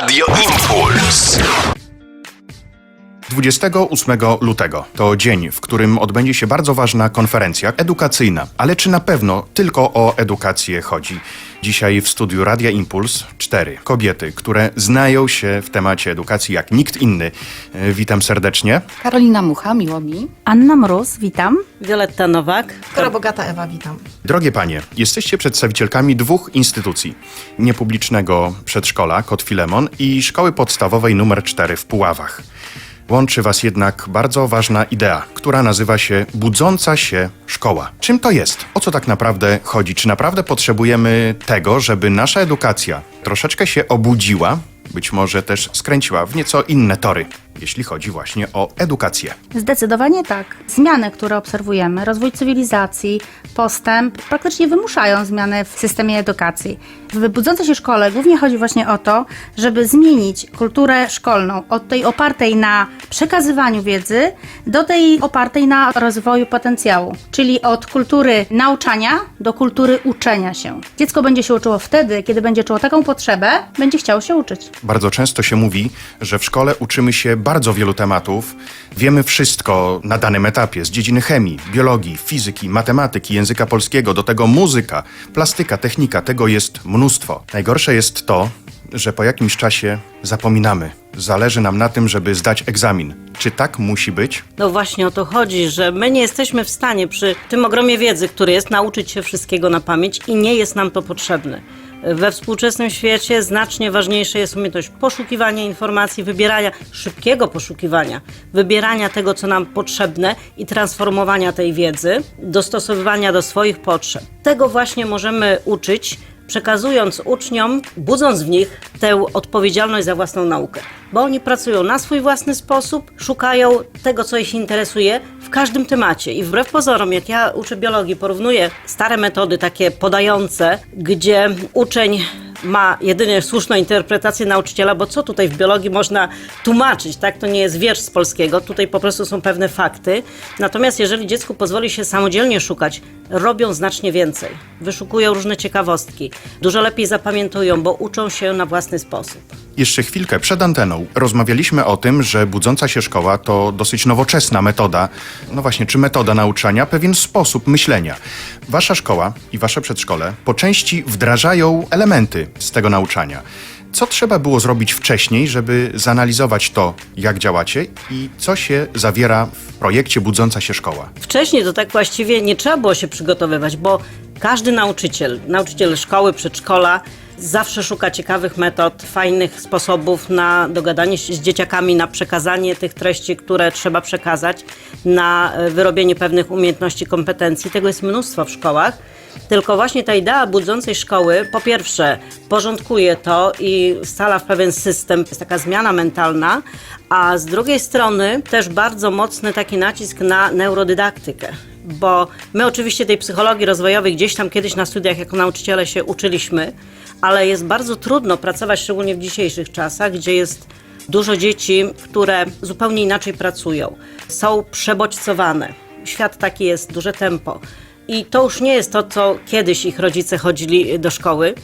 Radio Impuls. 28 lutego to dzień, w którym odbędzie się bardzo ważna konferencja edukacyjna. Ale czy na pewno tylko o edukację chodzi? Dzisiaj w studiu Radia Impuls cztery kobiety, które znają się w temacie edukacji jak nikt inny. E, Witam serdecznie. Karolina Mucha, miło mi. Anna Mróz, witam. Wioletta Nowak. Która bogata Ewa, witam. Drogie panie, jesteście przedstawicielkami dwóch instytucji. Niepublicznego przedszkola Kot Filemon i szkoły podstawowej numer 4 w Puławach. Łączy was jednak bardzo ważna idea, która nazywa się budząca się szkoła. Czym to jest? O co tak naprawdę chodzi? Czy naprawdę potrzebujemy tego, żeby nasza edukacja troszeczkę się obudziła, być może też skręciła w nieco inne tory, jeśli chodzi właśnie o edukację? Zdecydowanie tak. Zmiany, które obserwujemy, rozwój cywilizacji, postęp, praktycznie wymuszają zmiany w systemie edukacji. W wybudzącej się szkole głównie chodzi właśnie o to, żeby zmienić kulturę szkolną od tej opartej na przekazywaniu wiedzy do tej opartej na rozwoju potencjału, czyli od kultury nauczania do kultury uczenia się. Dziecko będzie się uczyło wtedy, kiedy będzie czuło taką potrzebę, będzie chciało się uczyć. Bardzo często się mówi, że w szkole uczymy się bardzo wielu tematów. Wiemy wszystko na danym etapie z dziedziny chemii, biologii, fizyki, matematyki, języka polskiego, do tego muzyka, plastyka, technika. Tego jest mnóstwo. Najgorsze jest to, że po jakimś czasie zapominamy. Zależy nam na tym, żeby zdać egzamin. Czy tak musi być? No właśnie o to chodzi, że my nie jesteśmy w stanie przy tym ogromie wiedzy, który jest, nauczyć się wszystkiego na pamięć i nie jest nam to potrzebne. We współczesnym świecie znacznie ważniejsza jest umiejętność poszukiwania informacji, wybierania, szybkiego poszukiwania, wybierania tego, co nam potrzebne i transformowania tej wiedzy, dostosowywania do swoich potrzeb. Tego właśnie możemy uczyć przekazując uczniom, budząc w nich tę odpowiedzialność za własną naukę. Bo oni pracują na swój własny sposób, szukają tego, co ich interesuje w każdym temacie. I wbrew pozorom, jak ja uczę biologii, porównuję stare metody takie podające, gdzie uczeń ma jedynie słuszną interpretację nauczyciela, bo co tutaj w biologii można tłumaczyć, tak? To nie jest wiersz z polskiego, tutaj po prostu są pewne fakty. Natomiast jeżeli dziecku pozwoli się samodzielnie szukać, robią znacznie więcej. Wyszukują różne ciekawostki, dużo lepiej zapamiętują, bo uczą się na własny sposób. Jeszcze chwilkę przed anteną rozmawialiśmy o tym, że budząca się szkoła to dosyć nowoczesna metoda, no właśnie, czy metoda nauczania, pewien sposób myślenia. Wasza szkoła i wasze przedszkole po części wdrażają elementy z tego nauczania. Co trzeba było zrobić wcześniej, żeby zanalizować to, jak działacie i co się zawiera w projekcie Budząca się szkoła? Wcześniej to tak właściwie nie trzeba było się przygotowywać, bo każdy nauczyciel, nauczyciel szkoły, przedszkola, zawsze szuka ciekawych metod, fajnych sposobów na dogadanie się z dzieciakami, na przekazanie tych treści, które trzeba przekazać, na e, wyrobienie pewnych umiejętności, kompetencji. Tego jest mnóstwo w szkołach. Tylko właśnie ta idea budzącej szkoły, po pierwsze, porządkuje to i scala w pewien system, jest taka zmiana mentalna, a z drugiej strony też bardzo mocny taki nacisk na neurodydaktykę. Bo my oczywiście tej psychologii rozwojowej gdzieś tam kiedyś na studiach jako nauczyciele się uczyliśmy, ale jest bardzo trudno pracować, szczególnie w dzisiejszych czasach, gdzie jest dużo dzieci, które zupełnie inaczej pracują, są przebodźcowane. Świat taki jest, duże tempo. I to już nie jest to, co kiedyś ich rodzice chodzili do szkoły,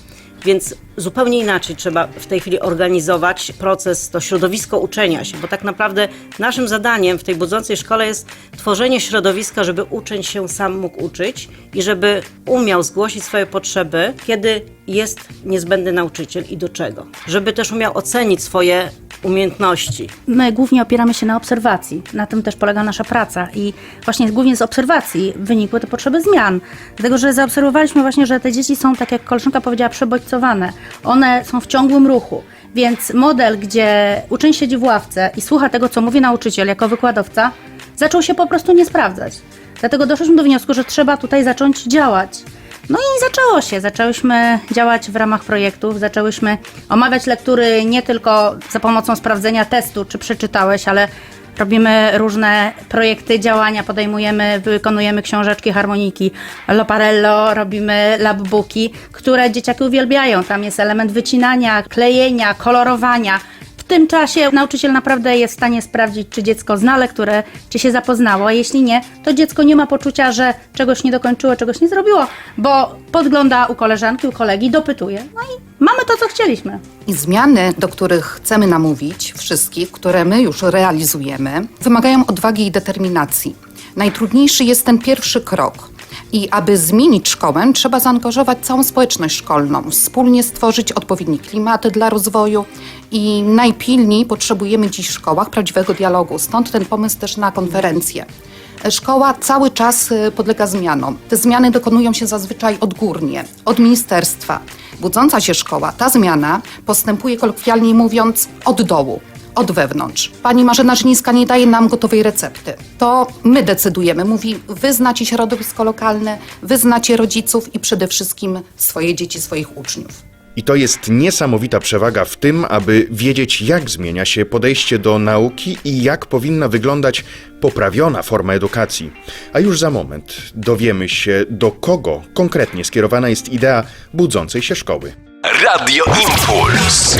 więc zupełnie inaczej trzeba w tej chwili organizować proces, to środowisko uczenia się, bo tak naprawdę naszym zadaniem w tej budzącej szkole jest tworzenie środowiska, żeby uczeń się sam mógł uczyć i żeby umiał zgłosić swoje potrzeby, kiedy jest niezbędny nauczyciel i do czego. Żeby też umiał ocenić swoje umiejętności. My głównie opieramy się na obserwacji. Na tym też polega nasza praca i właśnie głównie z obserwacji wynikły te potrzeby zmian. Dlatego, że zaobserwowaliśmy właśnie, że te dzieci są, tak jak koleżanka powiedziała, przebodźcowane. One są w ciągłym ruchu. Więc model, gdzie uczeń siedzi w ławce i słucha tego, co mówi nauczyciel jako wykładowca, zaczął się po prostu nie sprawdzać. Dlatego doszliśmy do wniosku, że trzeba tutaj zacząć działać. No i zaczęło się. Zaczęłyśmy działać w ramach projektów, zaczęłyśmy omawiać lektury nie tylko za pomocą sprawdzenia testu, czy przeczytałeś, ale robimy różne projekty, działania, podejmujemy, wykonujemy książeczki, harmoniki, Loparello, robimy labbooki, które dzieciaki uwielbiają. Tam jest element wycinania, klejenia, kolorowania. Tym czasie nauczyciel naprawdę jest w stanie sprawdzić, czy dziecko zna lekturę, czy się zapoznało, a jeśli nie, to dziecko nie ma poczucia, że czegoś nie dokończyło, czegoś nie zrobiło, bo podgląda u koleżanki, u kolegi, dopytuje. No i mamy to, co chcieliśmy. I zmiany, do których chcemy namówić wszystkich, które my już realizujemy, wymagają odwagi i determinacji. Najtrudniejszy jest ten pierwszy krok. I aby zmienić szkołę, trzeba zaangażować całą społeczność szkolną, wspólnie stworzyć odpowiedni klimat dla rozwoju i najpilniej potrzebujemy dziś w szkołach prawdziwego dialogu. Stąd ten pomysł też na konferencję. Szkoła cały czas y, podlega zmianom. Te zmiany dokonują się zazwyczaj odgórnie, od ministerstwa. Budząca się szkoła, ta zmiana postępuje kolokwialnie mówiąc od dołu, od wewnątrz. Pani Marzena Żyniska nie daje nam gotowej recepty. To my decydujemy. Mówi, wy znacie środowisko lokalne, wy znacie rodziców i przede wszystkim swoje dzieci, swoich uczniów. I to jest niesamowita przewaga w tym, aby wiedzieć, jak zmienia się podejście do nauki i jak powinna wyglądać poprawiona forma edukacji. A już za moment dowiemy się, do kogo konkretnie skierowana jest idea budzącej się szkoły. Radio Impuls.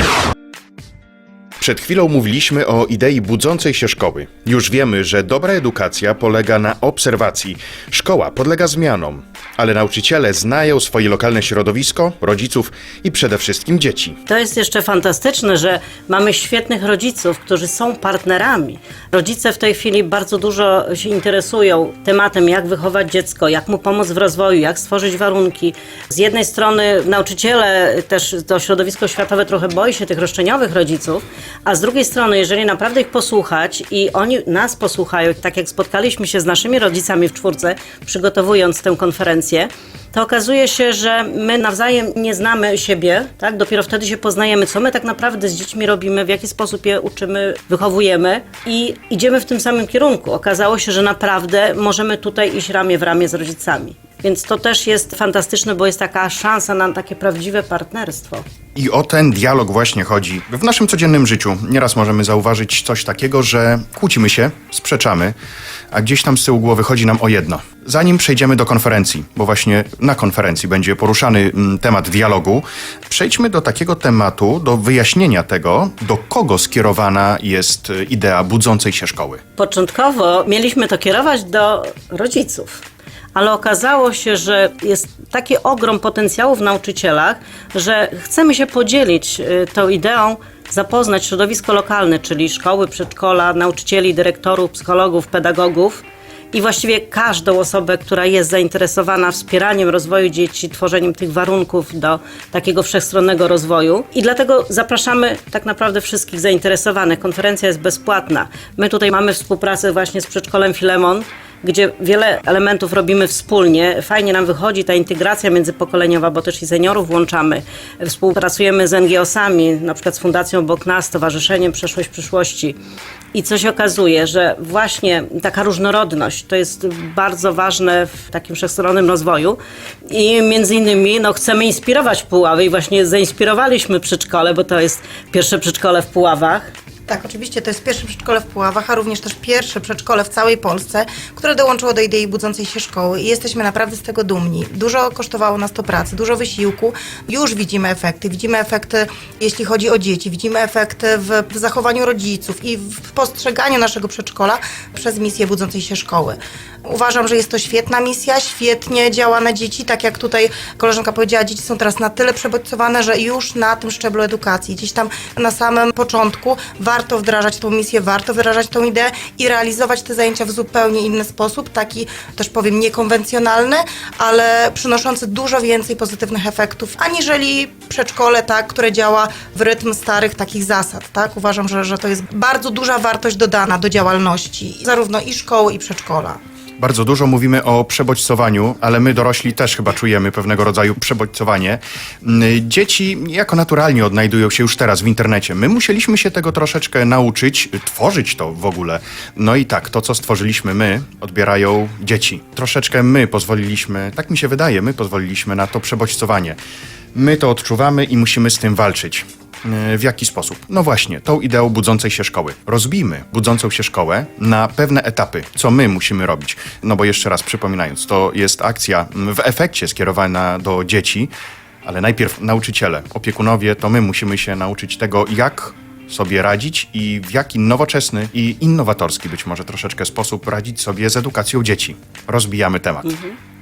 Przed chwilą mówiliśmy o idei budzącej się szkoły. Już wiemy, że dobra edukacja polega na obserwacji. Szkoła podlega zmianom, ale nauczyciele znają swoje lokalne środowisko, rodziców i przede wszystkim dzieci. To jest jeszcze fantastyczne, że mamy świetnych rodziców, którzy są partnerami. Rodzice w tej chwili bardzo dużo się interesują tematem, jak wychować dziecko, jak mu pomóc w rozwoju, jak stworzyć warunki. Z jednej strony nauczyciele, też to środowisko światowe trochę boi się tych roszczeniowych rodziców, a z drugiej strony, jeżeli naprawdę ich posłuchać i oni nas posłuchają, tak jak spotkaliśmy się z naszymi rodzicami w czwórce, przygotowując tę konferencję, to okazuje się, że my nawzajem nie znamy siebie, tak? Dopiero wtedy się poznajemy, co my tak naprawdę z dziećmi robimy, w jaki sposób je uczymy, wychowujemy i idziemy w tym samym kierunku. Okazało się, że naprawdę możemy tutaj iść ramię w ramię z rodzicami. Więc to też jest fantastyczne, bo jest taka szansa na takie prawdziwe partnerstwo. I o ten dialog właśnie chodzi. W naszym codziennym życiu nieraz możemy zauważyć coś takiego, że kłócimy się, sprzeczamy, a gdzieś tam z tyłu głowy chodzi nam o jedno. Zanim przejdziemy do konferencji, bo właśnie na konferencji będzie poruszany mm, temat dialogu, przejdźmy do takiego tematu, do wyjaśnienia tego, do kogo skierowana jest idea budzącej się szkoły. Początkowo mieliśmy to kierować do rodziców, ale okazało się, że jest taki ogrom potencjału w nauczycielach, że chcemy się podzielić y, tą ideą, zapoznać środowisko lokalne, czyli szkoły, przedszkola, nauczycieli, dyrektorów, psychologów, pedagogów. I właściwie każdą osobę, która jest zainteresowana wspieraniem rozwoju dzieci, tworzeniem tych warunków do takiego wszechstronnego rozwoju. I dlatego zapraszamy tak naprawdę wszystkich zainteresowanych. Konferencja jest bezpłatna. My tutaj mamy współpracę właśnie z przedszkolem Filemon, gdzie wiele elementów robimy wspólnie. Fajnie nam wychodzi ta integracja międzypokoleniowa, bo też i seniorów włączamy. Współpracujemy z NGO-sami, na przykład z Fundacją Obok Nas, Stowarzyszeniem Przeszłość Przyszłości. I co się okazuje, że właśnie taka różnorodność to jest bardzo ważne w takim wszechstronnym rozwoju. I między innymi no, chcemy inspirować Puławy i właśnie zainspirowaliśmy przedszkole, bo to jest pierwsze przedszkole w Puławach. Tak, oczywiście to jest pierwsze przedszkole w Puławach, a również też pierwsze przedszkole w całej Polsce, które dołączyło do idei budzącej się szkoły i jesteśmy naprawdę z tego dumni. Dużo kosztowało nas to pracy, dużo wysiłku. Już widzimy efekty. Widzimy efekty, jeśli chodzi o dzieci, widzimy efekty w, w zachowaniu rodziców i w postrzeganiu naszego przedszkola przez misję budzącej się szkoły. Uważam, że jest to świetna misja, świetnie działa na dzieci. Tak jak tutaj koleżanka powiedziała, dzieci są teraz na tyle przebodźcowane, że już na tym szczeblu edukacji, gdzieś tam na samym początku warto wdrażać tą misję, warto wyrażać tą ideę i realizować te zajęcia w zupełnie inny sposób, taki też powiem niekonwencjonalny, ale przynoszący dużo więcej pozytywnych efektów, aniżeli przedszkole, tak, które działa w rytm starych takich zasad. Tak? Uważam, że, że to jest bardzo duża wartość dodana do działalności zarówno i szkoły, i przedszkola. Bardzo dużo mówimy o przebodźcowaniu, ale my dorośli też chyba czujemy pewnego rodzaju przebodźcowanie. Mm, Dzieci jako naturalnie odnajdują się już teraz w internecie. My musieliśmy się tego troszeczkę nauczyć, tworzyć to w ogóle. No i tak, to co stworzyliśmy my, odbierają dzieci. Troszeczkę my pozwoliliśmy, tak mi się wydaje, my pozwoliliśmy na to przebodźcowanie. My to odczuwamy i musimy z tym walczyć. E, W jaki sposób? No właśnie, tą ideą budzącej się szkoły. Rozbijmy budzącą się szkołę na pewne etapy, co my musimy robić. No bo jeszcze raz przypominając, to jest akcja w efekcie skierowana do dzieci, ale najpierw nauczyciele, opiekunowie, to my musimy się nauczyć tego, jak sobie radzić i w jaki nowoczesny i innowatorski być może troszeczkę sposób radzić sobie z edukacją dzieci. Rozbijamy temat.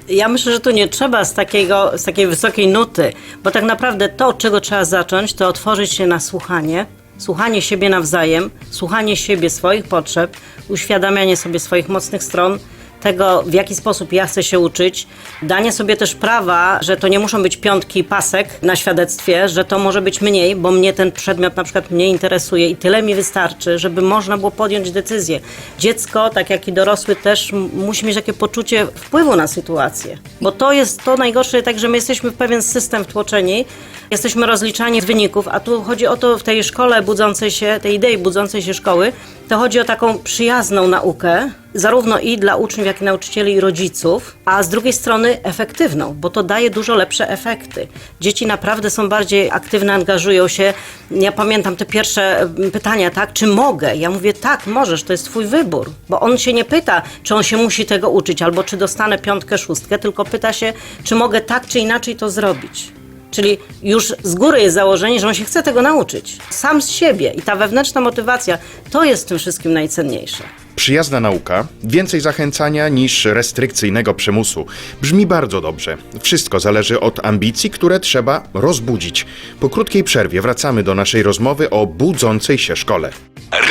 Ja myślę, że tu nie trzeba z, takiego, z takiej wysokiej nuty, bo tak naprawdę to, od czego trzeba zacząć, to otworzyć się na słuchanie, słuchanie siebie nawzajem, słuchanie siebie, swoich potrzeb, uświadamianie sobie swoich mocnych stron, tego, w jaki sposób ja chcę się uczyć, danie sobie też prawa, że to nie muszą być piątki pasek na świadectwie, że to może być mniej, bo mnie ten przedmiot na przykład mnie interesuje i tyle mi wystarczy, żeby można było podjąć decyzję. Dziecko, tak jak i dorosły też musi mieć takie poczucie wpływu na sytuację, bo to jest to najgorsze, tak, że my jesteśmy w pewien system wtłoczeni, jesteśmy rozliczani z wyników, a tu chodzi o to w tej szkole budzącej się, tej idei budzącej się szkoły, to chodzi o taką przyjazną naukę, zarówno i dla uczniów, jak i nauczycieli i rodziców, a z drugiej strony efektywną, bo to daje dużo lepsze efekty. Dzieci naprawdę są bardziej aktywne, angażują się. Ja pamiętam te pierwsze mm, pytania, tak, czy mogę? Ja mówię, tak, możesz, to jest twój wybór, bo on się nie pyta, czy on się musi tego uczyć, albo czy dostanę piątkę, szóstkę, tylko pyta się, czy mogę tak, czy inaczej to zrobić. Czyli już z góry jest założenie, że on się chce tego nauczyć. Sam z siebie. I ta wewnętrzna motywacja to jest w tym wszystkim najcenniejsze. Przyjazna nauka, więcej zachęcania niż restrykcyjnego przymusu. Brzmi bardzo dobrze. Wszystko zależy od ambicji, które trzeba rozbudzić. Po krótkiej przerwie wracamy do naszej rozmowy o budzącej się szkole.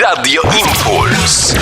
Radio Impuls.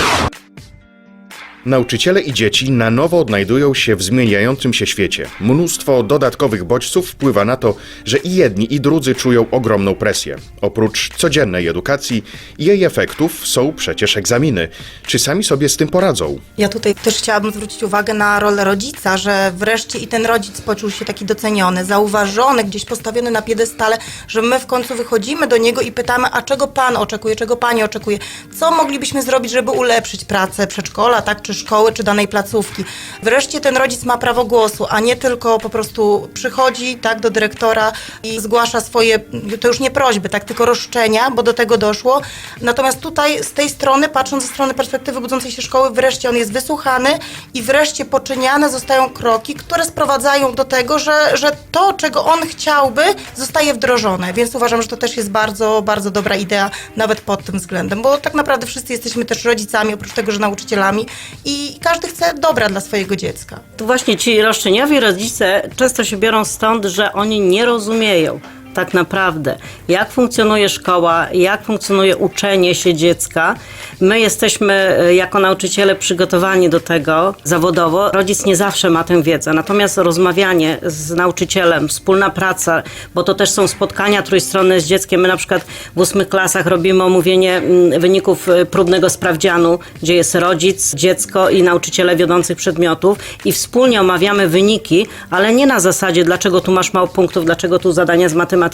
Nauczyciele i dzieci na nowo odnajdują się w zmieniającym się świecie. Mnóstwo dodatkowych bodźców wpływa na to, że i jedni, i drudzy czują ogromną presję. Oprócz codziennej edukacji, jej efektów są przecież egzaminy. Czy sami sobie z tym poradzą? Ja tutaj też chciałabym zwrócić uwagę na rolę rodzica, że wreszcie i ten rodzic poczuł się taki doceniony, zauważony, gdzieś postawiony na piedestale, że my w końcu wychodzimy do niego i pytamy, a czego pan oczekuje, czego pani oczekuje, co moglibyśmy zrobić, żeby ulepszyć pracę przedszkola, tak, czy szkoły, czy danej placówki. Wreszcie ten rodzic ma prawo głosu, a nie tylko po prostu przychodzi, tak, do dyrektora i zgłasza swoje, to już nie prośby, tak, tylko roszczenia, bo do tego doszło. Natomiast tutaj z tej strony, patrząc ze strony perspektywy budzącej się szkoły, wreszcie on jest wysłuchany i wreszcie poczyniane zostają kroki, które sprowadzają do tego, że, że to, czego on chciałby, zostaje wdrożone. Więc uważam, że to też jest bardzo, bardzo dobra idea, nawet pod tym względem, bo tak naprawdę wszyscy jesteśmy też rodzicami, oprócz tego, że nauczycielami i każdy chce dobra dla swojego dziecka. Tu właśnie ci roszczeniowi rodzice często się biorą stąd, że oni nie rozumieją tak naprawdę, jak funkcjonuje szkoła, jak funkcjonuje uczenie się dziecka. My jesteśmy e, jako nauczyciele przygotowani do tego zawodowo. Rodzic nie zawsze ma tę wiedzę, natomiast rozmawianie z nauczycielem, wspólna praca, bo to też są spotkania trójstronne z dzieckiem. My na przykład w ósmych klasach robimy omówienie mm, wyników e, próbnego sprawdzianu, gdzie jest rodzic, dziecko i nauczyciele wiodących przedmiotów i wspólnie omawiamy wyniki, ale nie na zasadzie, dlaczego tu masz mało punktów, dlaczego tu zadania z matematyki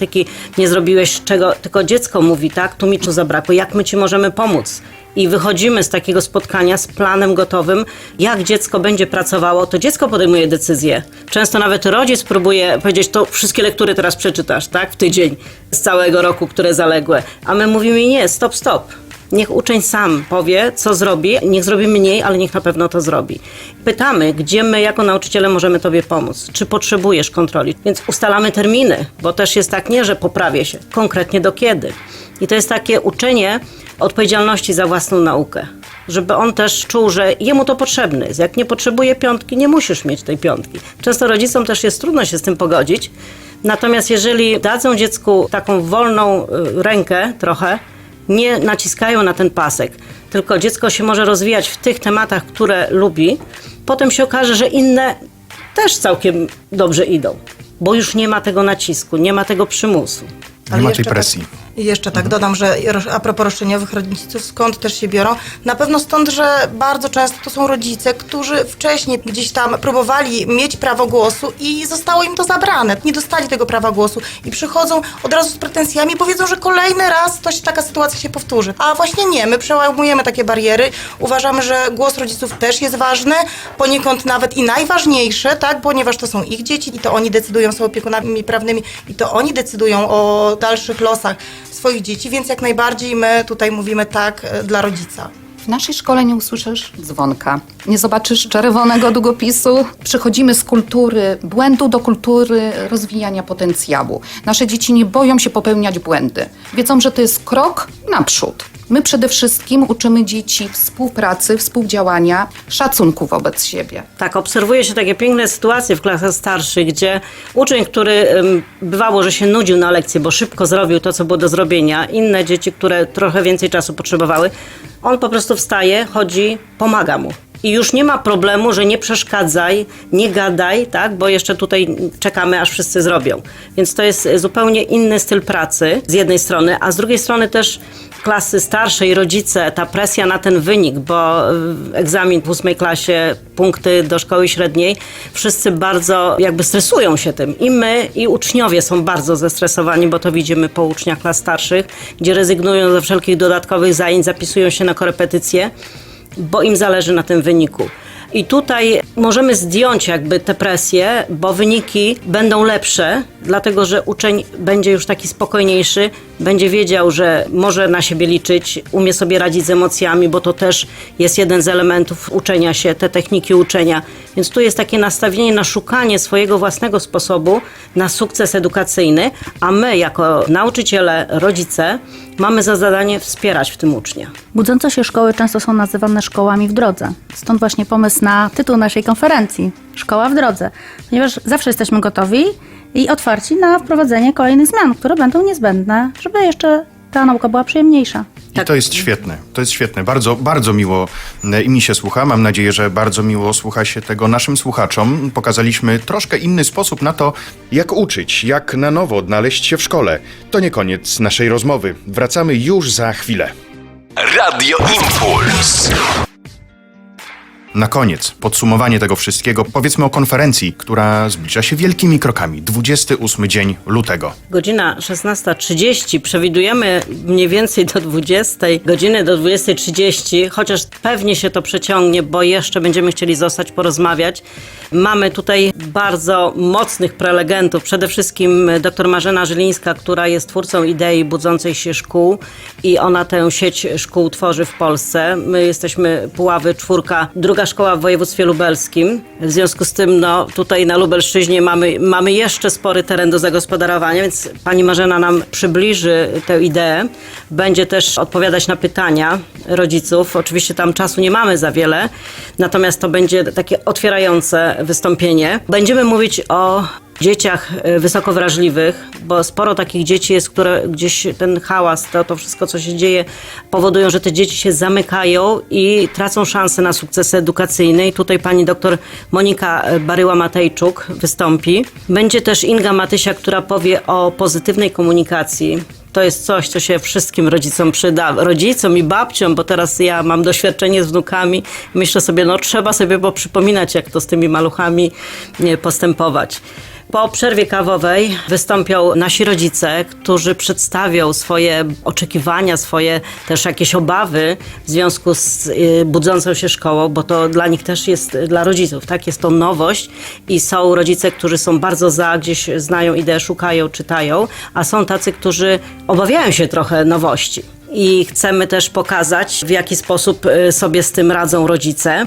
nie zrobiłeś czego, tylko dziecko mówi, tak, tu mi tu zabrakło, jak my ci możemy pomóc. I wychodzimy z takiego spotkania z planem gotowym, jak dziecko będzie pracowało, to dziecko podejmuje decyzję. Często nawet rodzic próbuje powiedzieć, to wszystkie lektury teraz przeczytasz, tak, w tydzień z całego roku, które zaległe. A my mówimy, nie, stop, stop. Niech uczeń sam powie, co zrobi. Niech zrobi mniej, ale niech na pewno to zrobi. Pytamy, gdzie my jako nauczyciele możemy Tobie pomóc. Czy potrzebujesz kontroli? Więc ustalamy terminy, bo też jest tak nie, że poprawię się. Konkretnie do kiedy. I to jest takie uczenie odpowiedzialności za własną naukę. Żeby on też czuł, że jemu to potrzebne jest. Jak nie potrzebuje piątki, nie musisz mieć tej piątki. Często rodzicom też jest trudno się z tym pogodzić. Natomiast jeżeli dadzą dziecku taką wolną y, rękę trochę, nie naciskają na ten pasek, tylko dziecko się może rozwijać w tych tematach, które lubi, potem się okaże, że inne też całkiem dobrze idą, bo już nie ma tego nacisku, nie ma tego przymusu. Nie ma tej jeszcze presji. I jeszcze tak dodam, że a propos roszczeniowych rodziców, skąd też się biorą? Na pewno stąd, że bardzo często to są rodzice, którzy wcześniej gdzieś tam próbowali mieć prawo głosu i zostało im to zabrane. Nie dostali tego prawa głosu i przychodzą od razu z pretensjami, bo wiedzą, że kolejny raz się, taka sytuacja się powtórzy. A właśnie nie, my przełamujemy takie bariery. Uważamy, że głos rodziców też jest ważny, poniekąd nawet i najważniejszy, tak, ponieważ to są ich dzieci i to oni decydują, są opiekunami prawnymi i to oni decydują o dalszych losach swoich dzieci, więc jak najbardziej my tutaj mówimy tak e, dla rodzica. W naszej szkole nie usłyszysz dzwonka, nie zobaczysz czerwonego długopisu. Przechodzimy z kultury błędu do kultury rozwijania potencjału. Nasze dzieci nie boją się popełniać błędy. Wiedzą, że to jest krok naprzód. My przede wszystkim uczymy dzieci współpracy, współdziałania, szacunku wobec siebie. Tak, obserwuje się takie piękne sytuacje w klasach starszych, gdzie uczeń, który bywało, że się nudził na lekcji, bo szybko zrobił to, co było do zrobienia, inne dzieci, które trochę więcej czasu potrzebowały, on po prostu wstaje, chodzi, pomaga mu. I już nie ma problemu, że nie przeszkadzaj, nie gadaj, tak, bo jeszcze tutaj czekamy, aż wszyscy zrobią. Więc to jest zupełnie inny styl pracy z jednej strony, a z drugiej strony też klasy starsze i rodzice, ta presja na ten wynik, bo egzamin w ósmej klasie, punkty do szkoły średniej, wszyscy bardzo jakby stresują się tym. I my, i uczniowie są bardzo zestresowani, bo to widzimy po uczniach klas starszych, gdzie rezygnują ze wszelkich dodatkowych zajęć, zapisują się na korepetycje, bo im zależy na tym wyniku. I tutaj możemy zdjąć jakby tę presję, bo wyniki będą lepsze, dlatego że uczeń będzie już taki spokojniejszy, będzie wiedział, że może na siebie liczyć, umie sobie radzić z emocjami, bo to też jest jeden z elementów uczenia się, te techniki uczenia. Więc tu jest takie nastawienie na szukanie swojego własnego sposobu na sukces edukacyjny, a my jako nauczyciele, rodzice mamy za zadanie wspierać w tym ucznia. Budzące się szkoły często są nazywane szkołami w drodze. Stąd właśnie pomysł na tytuł naszej konferencji Szkoła w drodze, ponieważ zawsze jesteśmy gotowi i otwarci na wprowadzenie kolejnych zmian, które będą niezbędne, żeby jeszcze ta nauka była przyjemniejsza. I to jest świetne. To jest świetne. Bardzo, bardzo miło e, i mi się słucha. Mam nadzieję, że bardzo miło słucha się tego naszym słuchaczom. Pokazaliśmy troszkę inny sposób na to, jak uczyć, jak na nowo odnaleźć się w szkole. To nie koniec naszej rozmowy. Wracamy już za chwilę. Radio Impuls. Na koniec, podsumowanie tego wszystkiego, powiedzmy o konferencji, która zbliża się wielkimi krokami. 28 dzień lutego. Godzina 16.30, przewidujemy mniej więcej do 20, godziny do 20.30, chociaż pewnie się to przeciągnie, bo jeszcze będziemy chcieli zostać porozmawiać. Mamy tutaj bardzo mocnych prelegentów, przede wszystkim dr Marzena Żylińska, która jest twórcą idei budzącej się szkół i ona tę sieć szkół tworzy w Polsce. My jesteśmy Puławy czwórka, druga szkoła w województwie lubelskim. W związku z tym no, tutaj na Lubelszczyźnie mamy, mamy jeszcze spory teren do zagospodarowania, więc pani Marzena nam przybliży tę ideę. Będzie też odpowiadać na pytania rodziców. Oczywiście tam czasu nie mamy za wiele, natomiast to będzie takie otwierające wystąpienie. Będziemy mówić o dzieciach e, wysoko wrażliwych, bo sporo takich dzieci jest, które gdzieś ten hałas, to, to wszystko, co się dzieje, powodują, że te dzieci się zamykają i tracą szansę na sukces edukacyjny. I tutaj pani doktor Monika Baryła-Matejczuk wystąpi. Będzie też Inga Matysia, która powie o pozytywnej komunikacji. To jest coś, co się wszystkim rodzicom przyda. Rodzicom i babciom, bo teraz ja mam doświadczenie z wnukami. Myślę sobie, no trzeba sobie bo przypominać, jak to z tymi maluchami postępować. Po przerwie kawowej wystąpią nasi rodzice, którzy przedstawią swoje oczekiwania, swoje też jakieś obawy w związku z y, budzącą się szkołą, bo to dla nich też jest, dla rodziców, tak? Jest to nowość i są rodzice, którzy są bardzo za, gdzieś znają ideę, szukają, czytają, a są tacy, którzy obawiają się trochę nowości. I chcemy też pokazać, w jaki sposób y, sobie z tym radzą rodzice.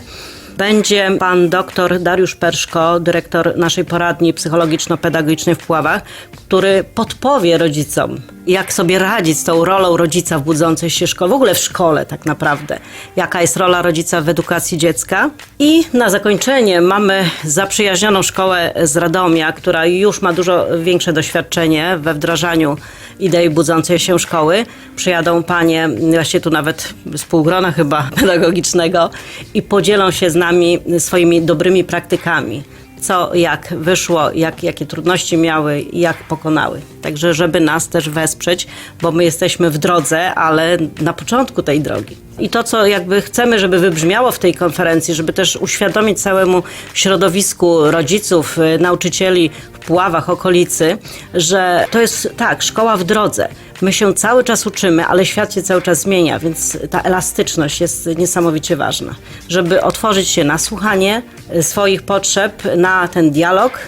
Będzie pan dr Dariusz Perszko, dyrektor naszej poradni psychologiczno-pedagogicznej w Puławach, który podpowie rodzicom, jak sobie radzić z tą rolą rodzica w budzącej się szkole, w ogóle w szkole tak naprawdę. Jaka jest rola rodzica w edukacji dziecka. I na zakończenie mamy zaprzyjaźnioną szkołę z Radomia, która już ma dużo większe doświadczenie we wdrażaniu idei budzącej się szkoły. Przyjadą panie, właśnie tu nawet z półgrona chyba pedagogicznego i podzielą się z nami swoimi dobrymi praktykami. Co, jak wyszło, jak, jakie trudności miały i jak pokonały. Także, żeby nas też wesprzeć, bo my jesteśmy w drodze, ale na początku tej drogi. I to, co jakby chcemy, żeby wybrzmiało w tej konferencji, żeby też uświadomić całemu środowisku rodziców, y, nauczycieli w Puławach, okolicy, że to jest tak, szkoła w drodze. My się cały czas uczymy, ale świat się cały czas zmienia, więc ta elastyczność jest niesamowicie ważna. Żeby otworzyć się na słuchanie y, swoich potrzeb, na ten dialog,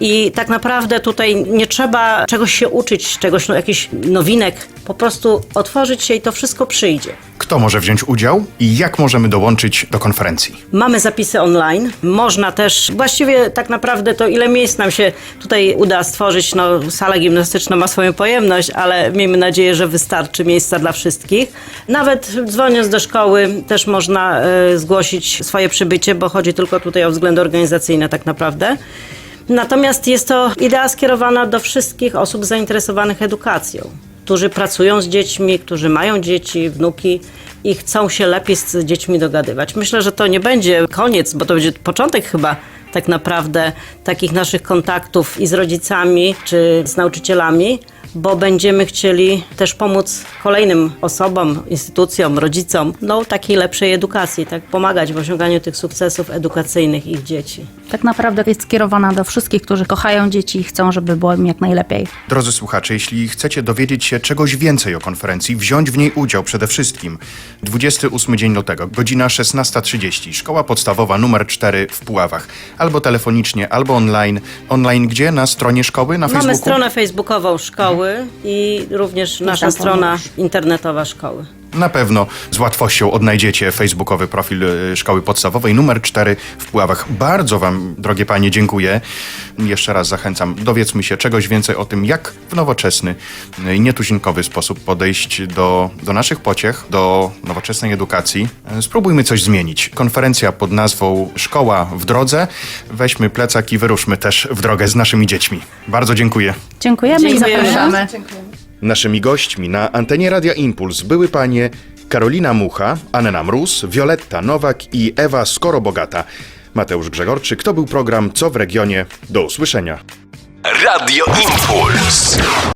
i tak naprawdę tutaj nie trzeba czegoś się uczyć, czegoś, no, jakichś nowinek. Po prostu otworzyć się i to wszystko przyjdzie. Kto może wziąć udział i jak możemy dołączyć do konferencji? Mamy zapisy online. Można też, właściwie tak naprawdę to ile miejsc nam się tutaj uda stworzyć. No, sala gimnastyczna ma swoją pojemność, ale miejmy nadzieję, że wystarczy miejsca dla wszystkich. Nawet dzwoniąc do szkoły też można e, zgłosić swoje przybycie, bo chodzi tylko tutaj o względy organizacyjne tak naprawdę. Natomiast jest to idea skierowana do wszystkich osób zainteresowanych edukacją, którzy pracują z dziećmi, którzy mają dzieci, wnuki i chcą się lepiej z dziećmi dogadywać. Myślę, że to nie będzie koniec, bo to będzie początek chyba tak naprawdę takich naszych kontaktów i z rodzicami, czy z nauczycielami, bo będziemy chcieli też pomóc kolejnym osobom, instytucjom, rodzicom, no takiej lepszej edukacji, tak pomagać w osiąganiu tych sukcesów edukacyjnych ich dzieci. Tak naprawdę jest skierowana do wszystkich, którzy kochają dzieci i chcą, żeby było im jak najlepiej. Drodzy słuchacze, jeśli chcecie dowiedzieć się czegoś więcej o konferencji, wziąć w niej udział przede wszystkim 28 dzień lutego, godzina 16.30, szkoła podstawowa numer 4 w Puławach, albo telefonicznie, albo online. Online gdzie? Na stronie szkoły, na Mamy Facebooku? stronę facebookową szkoły i również nasza strona internetowa szkoły. Na pewno z łatwością odnajdziecie facebookowy profil e, Szkoły Podstawowej numer 4 w Puławach. Bardzo Wam, drogie Panie, dziękuję. Jeszcze raz zachęcam, dowiedzmy się czegoś więcej o tym, jak w nowoczesny e, i nietuzinkowy sposób podejść do, do naszych pociech, do nowoczesnej edukacji. E, Spróbujmy coś zmienić. Konferencja pod nazwą Szkoła w drodze. Weźmy plecak i wyruszmy też w drogę z naszymi dziećmi. Bardzo dziękuję. Dziękujemy, i Dziękujemy. Naszymi gośćmi na antenie Radia Impuls były panie Karolina Mucha, Anna Mróz, Wioletta Nowak i Ewa Skorobogata. Mateusz Grzegorczyk, to był program Co w regionie. Do usłyszenia. Radio Impuls.